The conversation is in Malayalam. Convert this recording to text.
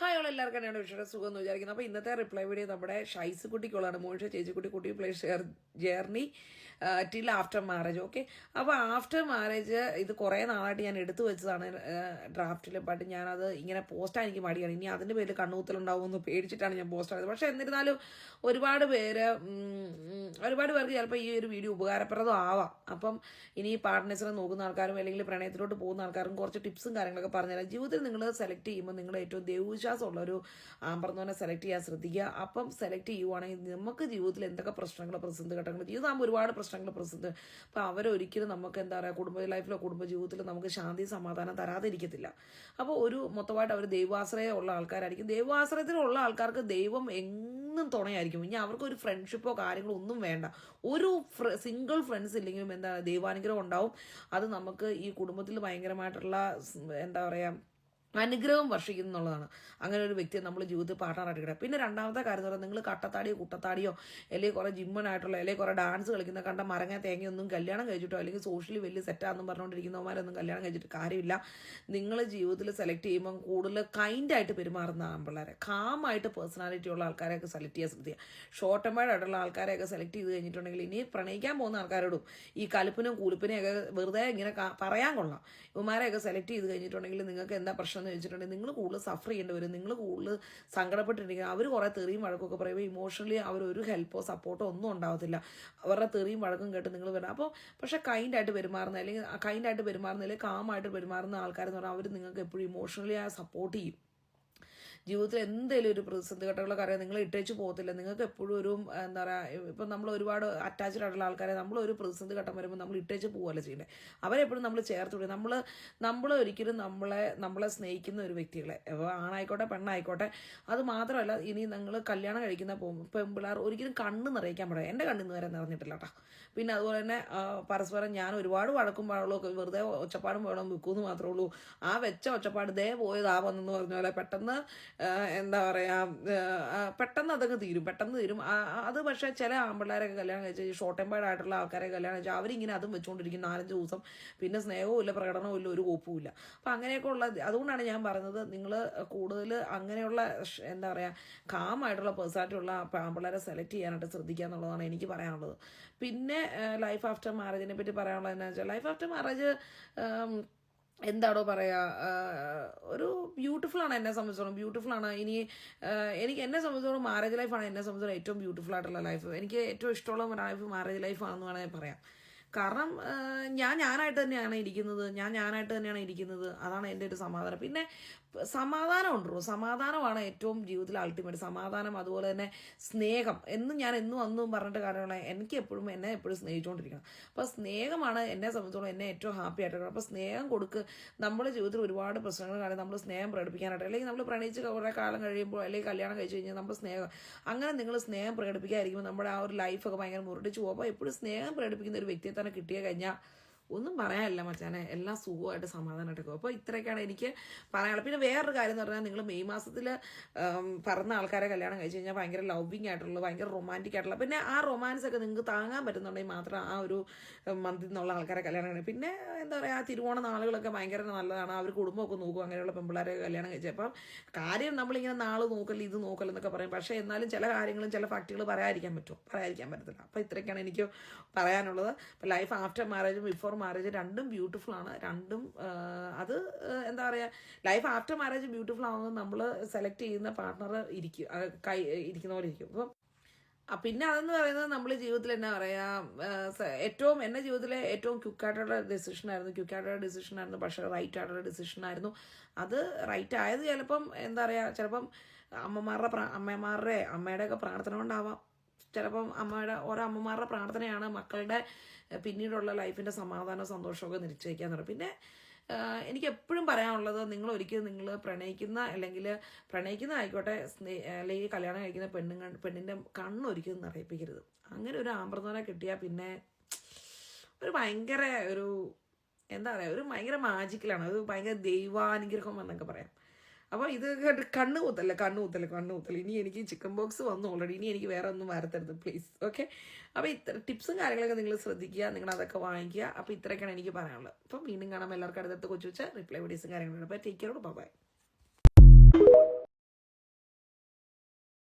Hi എല്ലാവർക്കും തന്നെയാണ് വിഷയുടെ സുഖം എന്ന് വിചാരിക്കുന്നു. അപ്പോൾ ഇന്നത്തെ റിപ്ലൈ വീഡിയോ നമ്മുടെ ഷൈസ് കുട്ടിക്കുള്ളതാണ്. മോനിഷ ചേച്ചിക്കുട്ടി കുട്ടി play share journey till after marriage okay അപ്പോൾ ആഫ്റ്റർ മാരേജ് ഇത് കുറേ നാളായിട്ട് ഞാൻ എടുത്തു വെച്ചതാണ് ഡ്രാഫ്റ്റിൽ ബട്ട് ഞാനത് ഇങ്ങനെ പോസ്റ്റാൻ എനിക്ക് മടിയാണ്. ഇനി അതിന്റെ പേരിൽ കണ്ണൂത്തലുണ്ടാവുമെന്ന് പേടിച്ചിട്ടാണ് ഞാൻ പോസ്റ്റ് ആയത്. പക്ഷേ എന്നിരുന്നാലും ഒരുപാട് പേര് ഒരുപാട് പേർക്ക് ചിലപ്പോൾ ഈ ഒരു വീഡിയോ ഉപകാരപ്രദം ആവാം. അപ്പം ഇനി പാർട്ട്നേഴ്സിനെ നോക്കുന്ന ആൾക്കാരും അല്ലെങ്കിൽ പ്രണയത്തിലോട്ട് പോകുന്ന ആൾക്കാരും കുറച്ച് ടിപ്സും കാര്യങ്ങളൊക്കെ പറഞ്ഞുതരാം. ജീവിതത്തിൽ നിങ്ങൾ സെലക്ട് ചെയ്യുമ്പോൾ നിങ്ങൾ ഏറ്റവും ദൈവവിശ്വാസമുള്ള ഒരു ആമ്പർന്നോനെ സെലക്ട് ചെയ്യാൻ ശ്രദ്ധിക്കുക. അപ്പം സെലക്ട് ചെയ്യുവാണെങ്കിൽ നമുക്ക് ജീവിതത്തിൽ എന്തൊക്കെ പ്രശ്നങ്ങൾ പ്രതിസന്ധി ഘട്ടങ്ങൾ ജീവിതമാകുമ്പോൾ ഒരുപാട് പ്രശ്നങ്ങൾ പ്രതിസന്ധി. അപ്പോൾ അവരൊരിക്കലും നമുക്ക് എന്താ പറയുക കുടുംബ ലൈഫിലോ കുടുംബ ജീവിതത്തിലോ നമുക്ക് ശാന്തി സമാധാനം തരാതിരിക്കത്തില്ല. അപ്പോൾ ഒരു മൊത്തമായിട്ട് അവർ ദൈവാശ്രയം ഉള്ള ആൾക്കാരായിരിക്കും. ദൈവാശ്രയത്തിലുള്ള ആൾക്കാർക്ക് ദൈവം എന്നും തുണയായിരിക്കും. ഇനി അവർക്ക് ഒരു ഫ്രണ്ട്ഷിപ്പോ കാര്യങ്ങളോ ഒന്നും വേണ്ട. ഒരു സിംഗിൾ ഫ്രണ്ട്സ് ഇല്ലെങ്കിലും എന്താ ദൈവാനുഗ്രഹം ഉണ്ടാവും. അത് നമുക്ക് ഈ കുടുംബത്തിൽ ഭയങ്കരമായിട്ടുള്ള എന്താ പറയുക അനുഗ്രഹം വർഷിക്കുന്നു എന്നുള്ളതാണ് അങ്ങനെ ഒരു വ്യക്തിയെ നമ്മൾ ജീവിതത്തിൽ പാട്ടാറായിട്ട് കിട്ടുക പിന്നെ രണ്ടാമത്തെ കാര്യം എന്ന് പറയുന്നത് നിങ്ങൾ കട്ടത്താടിയോ കുട്ടത്താടിയോ അല്ലെങ്കിൽ കുറേ ജിമ്മനായിട്ടുള്ള അല്ലെങ്കിൽ കുറേ ഡാൻസ് കളിക്കുന്ന കണ്ട മരങ്ങ തേങ്ങയൊന്നും കല്യാണം കഴിച്ചിട്ടോ അല്ലെങ്കിൽ സോഷ്യലി വലിയ സെറ്റാന്നും പറഞ്ഞുകൊണ്ടിരിക്കുന്നവന്മാരൊന്നും കല്യാണം കഴിച്ചിട്ട് കാര്യമില്ല. നിങ്ങൾ ജീവിതത്തിൽ സെലക്ട് ചെയ്യുമ്പോൾ കൂടുതൽ കൈൻഡായിട്ട് പെരുമാറുന്ന ആമ്പിള്ളേരെ കാമായിട്ട് പേഴ്സണാലിറ്റി ഉള്ള ആൾക്കാരെയൊക്കെ സെലക്ട് ചെയ്യാൻ ശ്രദ്ധിക്കുക. ഷോർട്ട് ആയിട്ടുള്ള ആൾക്കാരെയൊക്കെ സെലക്ട് ചെയ്ത് കഴിഞ്ഞിട്ടുണ്ടെങ്കിൽ ഇനി പ്രണയിക്കാൻ പോകുന്ന ആൾക്കാരോടും ഈ കലിപ്പിനും കൂലിപ്പിനെയൊക്കെ വെറുതെ ഇങ്ങനെ പറയാൻ കൊള്ളാം. ഇവന്മാരെയൊക്കെ സെലക്ട് ചെയ്ത് കഴിഞ്ഞിട്ടുണ്ടെങ്കിൽ നിങ്ങൾക്ക് എന്താ പ്രശ്നം എന്ന് വെച്ചിട്ടുണ്ടെങ്കിൽ നിങ്ങൾ കൂടുതൽ സഫർ ചെയ്യേണ്ടി വരും. നിങ്ങൾ കൂടുതൽ സങ്കടപ്പെട്ടിരിക്കുക. അവർ കുറേ തെറിയും വഴക്കൊക്കെ പറയുമ്പോൾ ഇമോഷണലി അവർ ഒരു ഹെൽപ്പോ സപ്പോർട്ടോ ഒന്നും ഉണ്ടാവത്തില്ല. അവരുടെ തെറിയും വഴക്കും കേട്ട് നിങ്ങൾ വരണം അപ്പോൾ പക്ഷേ കൈൻഡായിട്ട് പെരുമാറുന്ന അല്ലെങ്കിൽ കൈൻഡായിട്ട് പെരുമാറുന്ന അല്ലെങ്കിൽ കാമായിട്ട് പെരുമാറുന്ന ആൾക്കാരെന്ന് പറഞ്ഞാൽ അവർ നിങ്ങൾക്ക് എപ്പോഴും ഇമോഷണലി ആ സപ്പോർട്ട് ചെയ്യും. ജീവിതത്തിൽ എന്തെങ്കിലും ഒരു പ്രതിസന്ധി ഘട്ടങ്ങളൊക്കെ അറിയാം നിങ്ങൾ ഇട്ടേച്ച് പോകത്തില്ല. നിങ്ങൾക്ക് എപ്പോഴും ഒരു എന്താ പറയുക ഇപ്പം നമ്മൾ ഒരുപാട് അറ്റാച്ച്ഡ് ആയിട്ടുള്ള ആൾക്കാരെ നമ്മൾ ഒരു പ്രതിസന്ധി ഘട്ടം വരുമ്പോൾ നമ്മൾ ഇട്ടേച്ച് പോകല്ല ചെയ്യേണ്ടത് അവരെപ്പോഴും നമ്മൾ ചേർത്ത് വിടും നമ്മൾ നമ്മൾ ഒരിക്കലും നമ്മളെ നമ്മളെ സ്നേഹിക്കുന്ന ഒരു വ്യക്തികളെ അപ്പോൾ ആണായിക്കോട്ടെ പെണ്ണായിക്കോട്ടെ അത് മാത്രമല്ല ഇനി നിങ്ങൾ കല്യാണം കഴിക്കുന്ന പെൺപിള്ളേർ ഒരിക്കലും കണ്ണ് നിറയിക്കാൻ പാടില്ല. എന്റെ കണ്ണിന്ന് വരെ നിറഞ്ഞിട്ടില്ല കേട്ടോ പിന്നെ അതുപോലെ തന്നെ പരസ്പരം ഞാൻ ഒരുപാട് വഴക്കും പാടുള്ളൂ വെറുതെ ഒച്ചപ്പാടും വേണം വെക്കൂന്ന് മാത്രമേ ഉള്ളൂ. ആ വെച്ച ഒച്ചപ്പാട് ദേ പോയതാ വന്നെന്ന് പറഞ്ഞ പോലെ പെട്ടെന്ന് എന്താ പറയാ പെട്ടെന്ന് അതങ്ങ് തീരും പെട്ടെന്ന് തീരും. അത് പക്ഷേ ചില ആമ്പിള്ളേരൊക്കെ കല്യാണം കഴിച്ചാൽ ഷോർട്ട് ടെമ്പേർഡ് ആയിട്ടുള്ള ആൾക്കാരെ കല്യാണം കഴിച്ചാൽ അവരിങ്ങനെ അതും വെച്ചുകൊണ്ടിരിക്കും നാലഞ്ച് ദിവസം. പിന്നെ സ്നേഹവും ഇല്ല പ്രകടനവും ഇല്ല ഒരു കോപ്പും ഇല്ല. അപ്പം അങ്ങനെയൊക്കെ ഉള്ള അതുകൊണ്ടാണ് ഞാൻ പറയുന്നത് നിങ്ങൾ കൂടുതൽ അങ്ങനെയുള്ള എന്താ പറയുക കാമായിട്ടുള്ള പേഴ്സണാലിറ്റി ഉള്ള ആമ്പിള്ളേരെ സെലക്ട് ചെയ്യാനായിട്ട് ശ്രദ്ധിക്കുക എന്നുള്ളതാണ് എനിക്ക് പറയാനുള്ളത്. പിന്നെ ലൈഫ് ആഫ്റ്റർ മാരേജിനെ പറ്റി പറയാനുള്ളത് എന്താ വെച്ചാൽ ലൈഫ് ആഫ്റ്റർ മാരേജ് എന്താണോ പറയാ ഒരു ബ്യൂട്ടിഫുൾ ആണ് എന്നെ സംബന്ധിച്ചോളം. ബ്യൂട്ടിഫുൾ ആണ്. ഇനി എനിക്ക് എന്നെ സംബന്ധിച്ചോളം മാരേജ് ലൈഫാണ് എന്നെ സംബന്ധിച്ചോളം ഏറ്റവും ബ്യൂട്ടിഫുൾ ആയിട്ടുള്ള ലൈഫ് എനിക്ക് ഏറ്റവും ഇഷ്ടമുള്ള ലൈഫ് മാരേജ് ലൈഫാണെന്ന് വേണമെങ്കിൽ പറയാം. കാരണം ഞാൻ ഞാനായിട്ട് തന്നെയാണ് ഇരിക്കുന്നത്. ഞാൻ ഞാനായിട്ട് തന്നെയാണ് ഇരിക്കുന്നത്. അതാണ് എന്റെ ഒരു സമാധാനം. പിന്നെ സമാധാനം ഉണ്ടോ സമാധാനമാണ് ഏറ്റവും ജീവിതത്തിൽ അൾട്ടിമേറ്റ് സമാധാനം അതുപോലെ തന്നെ സ്നേഹം. എന്നും ഞാൻ എന്നും അന്നും പറഞ്ഞിട്ട് കാര്യമാണ് എനിക്ക് എപ്പോഴും എന്നെ എപ്പോഴും സ്നേഹിച്ചുകൊണ്ടിരിക്കണം. അപ്പോൾ സ്നേഹമാണ് എന്നെ സംബന്ധിച്ചോളം എന്നെ ഏറ്റവും ഹാപ്പി ആയിട്ട് അപ്പോൾ സ്നേഹം കൊടുക്ക് നമ്മുടെ ജീവിതത്തിൽ ഒരുപാട് പ്രശ്നങ്ങൾ കാണും നമ്മൾ സ്നേഹം പ്രകടിപ്പിക്കാനായിട്ട് അല്ലെങ്കിൽ നമ്മൾ പ്രണയിച്ച് കുറേ കാലം കഴിയുമ്പോൾ അല്ലെങ്കിൽ കല്യാണം കഴിച്ച് കഴിഞ്ഞാൽ നമ്മൾ സ്നേഹം അങ്ങനെ നിങ്ങൾ സ്നേഹം പ്രകടിപ്പിക്കാതിരിക്കുമ്പോൾ നമ്മുടെ ആ ഒരു ലൈഫൊക്കെ ഭയങ്കര മുരടിച്ച് പോകും. അപ്പോൾ എപ്പോഴും സ്നേഹം പ്രകടിപ്പിക്കുന്ന ഒരു വ്യക്തിയെ തന്നെ കിട്ടിയ കഴിഞ്ഞാൽ ഒന്നും പറയാനില്ല മച്ചാനെ. എല്ലാം സുഖമായിട്ട് സമാധാനമായിട്ട് പോകും. അപ്പോൾ ഇത്രയൊക്കെയാണ് എനിക്ക് പറയാനുള്ളത്. പിന്നെ വേറൊരു കാര്യം എന്ന് പറഞ്ഞാൽ നിങ്ങൾ മെയ് മാസത്തിൽ പറഞ്ഞ ആൾക്കാരെ കല്യാണം കഴിച്ച് കഴിഞ്ഞാൽ ഭയങ്കര ലവിങ് ആയിട്ടുള്ള ഭയങ്കര റൊമാന്റിക് ആയിട്ടുള്ള പിന്നെ ആ റൊമാൻസ് ഒക്കെ നിങ്ങൾക്ക് താങ്ങാൻ പറ്റുന്നുണ്ടെങ്കിൽ മാത്രം ആ ഒരു മന്തിൽ നിന്നുള്ള ആൾക്കാരെ കല്യാണം കഴിക്കും പിന്നെ എന്താ പറയുക ആ തിരുവോണ നാളുകളൊക്കെ ഭയങ്കര നല്ലതാണ്. അവർ കുടുംബമൊക്കെ നോക്കും അങ്ങനെയുള്ള പെമ്പിള്ളേരെ കല്യാണം കഴിച്ചത് അപ്പം കാര്യം നമ്മളിങ്ങനെ നാൾ നോക്കൽ ഇത് നോക്കൽ എന്നൊക്കെ പറയും. പക്ഷേ എന്നാലും ചില കാര്യങ്ങളും ചില ഫാക്റ്റുകൾ പറയാതിരിക്കാൻ പറ്റുമോ പറയാതിരിക്കാൻ പറ്റത്തില്ല. അപ്പോൾ ഇത്രയൊക്കെയാണ് എനിക്ക് പറയാനുള്ളത്. അപ്പോൾ ലൈഫ് ആഫ്റ്റർ മാരേജും ബിഫോർ മാരേജ് രണ്ടും ബ്യൂട്ടിഫുൾ ആണ്. രണ്ടും അത് എന്താ പറയുക ലൈഫ് ആഫ്റ്റർ മാരേജ് ബ്യൂട്ടിഫുൾ ആവുന്നത് നമ്മൾ സെലക്ട് ചെയ്യുന്ന പാർട്ണർ ഇരിക്കും കൈ ഇരിക്കുന്ന പോലെ ഇരിക്കും. അപ്പം പിന്നെ അതെന്ന് പറയുന്നത് നമ്മൾ ജീവിതത്തിൽ എന്നാ പറയാ ഏറ്റവും എന്റെ ജീവിതത്തിലെ ഏറ്റവും ക്യുക്കായിട്ടുള്ള ഡെസിഷൻ ആയിരുന്നു ക്യുക്കായിട്ടുള്ള ഡെസിഷൻ ആയിരുന്നു പക്ഷേ റൈറ്റ് ആയിട്ടുള്ള ഡെസിഷൻ ആയിരുന്നു. അത് റൈറ്റ് ആയത് ചിലപ്പം എന്താ പറയാ ചിലപ്പം അമ്മമാരുടെ അമ്മമാരുടെ അമ്മയുടെ ഒക്കെ പ്രാർത്ഥന കൊണ്ടാവാം. ചിലപ്പം അമ്മയുടെ ഓരോ അമ്മമാരുടെ പ്രാർത്ഥനയാണ് മക്കളുടെ പിന്നീടുള്ള ലൈഫിന്റെ സമാധാനവും സന്തോഷമൊക്കെ നിശ്ചയിക്കാൻ പറയും പിന്നെ എനിക്ക് എപ്പോഴും പറയാനുള്ളത് നിങ്ങൾ ഒരിക്കലും നിങ്ങൾ പ്രണയിക്കുന്ന അല്ലെങ്കിൽ പ്രണയിക്കുന്ന ആയിക്കോട്ടെ അല്ലെങ്കിൽ കല്യാണം കഴിക്കുന്ന പെണ്ണുങ്ങൾ പെണ്ണിന്റെ കണ്ണൊരിക്കലും നിറയിപ്പിക്കരുത്. അങ്ങനെ ഒരു ആമ്പ്രതോനെ കിട്ടിയാൽ പിന്നെ ഒരു ഭയങ്കര ഒരു എന്താ പറയുക ഒരു ഭയങ്കര മാജിക്കലാണ് ഒരു ഭയങ്കര ദൈവാനുഗ്രഹം എന്നൊക്കെ പറയാം. അപ്പോൾ ഇത് കണ്ട് കണ്ണ് കൂത്തല്ല കണ്ണ് കൂത്തല്ല കണ്ണ് കൂത്തല്ല. ഇനി എനിക്ക് ചിക്കൻ ബോക്സ് വന്നു ഓൾറെഡി ഇനി എനിക്ക് വേറെ ഒന്നും വരത്തരുത് പ്ലീസ് ഓക്കെ അപ്പോൾ ഇത്ര ടിപ്സും കാര്യങ്ങളൊക്കെ നിങ്ങൾ ശ്രദ്ധിക്കുക നിങ്ങൾ അതൊക്കെ വാങ്ങിക്കുക. അപ്പോൾ ഇത്രയൊക്കെയാണ് എനിക്ക് പറയാനുള്ളത്. അപ്പം വീണ്ടും കാണാം. എല്ലാവർക്കും അടുത്തടുത്ത് കൊച്ചു വെച്ചാൽ റിപ്ലൈ വീഡിയോസും കാര്യങ്ങളും അപ്പോൾ ടേക്ക് കെയർ ബൈ